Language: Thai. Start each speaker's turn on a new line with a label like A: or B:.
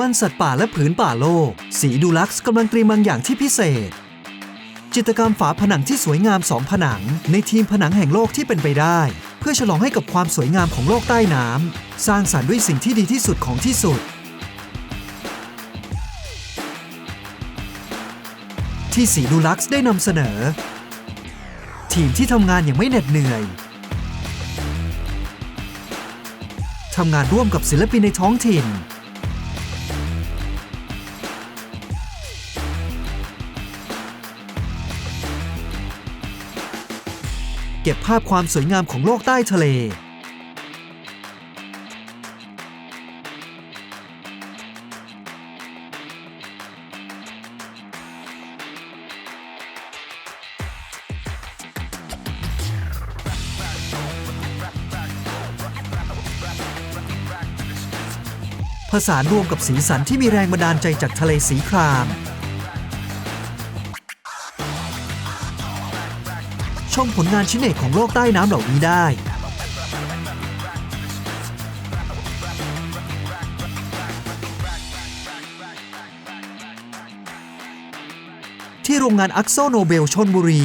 A: วันสัตว์ป่าและผืนป่าโลก สีดูลักซ์กำลังเตรียมบางอย่างที่พิเศษ จิตรกรรมฝาผนังที่สวยงามสองผนัง ในทีมผนังแห่งโลกที่เป็นไปได้ เพื่อฉลองให้กับความสวยงามของโลกใต้น้ำสร้างสรรค์ด้วยสิ่งที่ดีที่สุดของที่สุด ที่สีดูลักซ์ได้นำเสนอ ทีมที่ทำงานอย่างไม่เหน็ดเหนื่อยทำงานร่วมกับศิลปินในท้องถิ่น เก็บภาพความสวยงามของโลกใต้ทะเล ผสานรวมกับสีสันที่มีแรงบันดาลใจจากทะเลสีคราม ชมผลงานชิ้นเอกของโลกใต้น้ำเหล่านี้ได้ ที่โรงงานอักโซโนเบลชนบุรี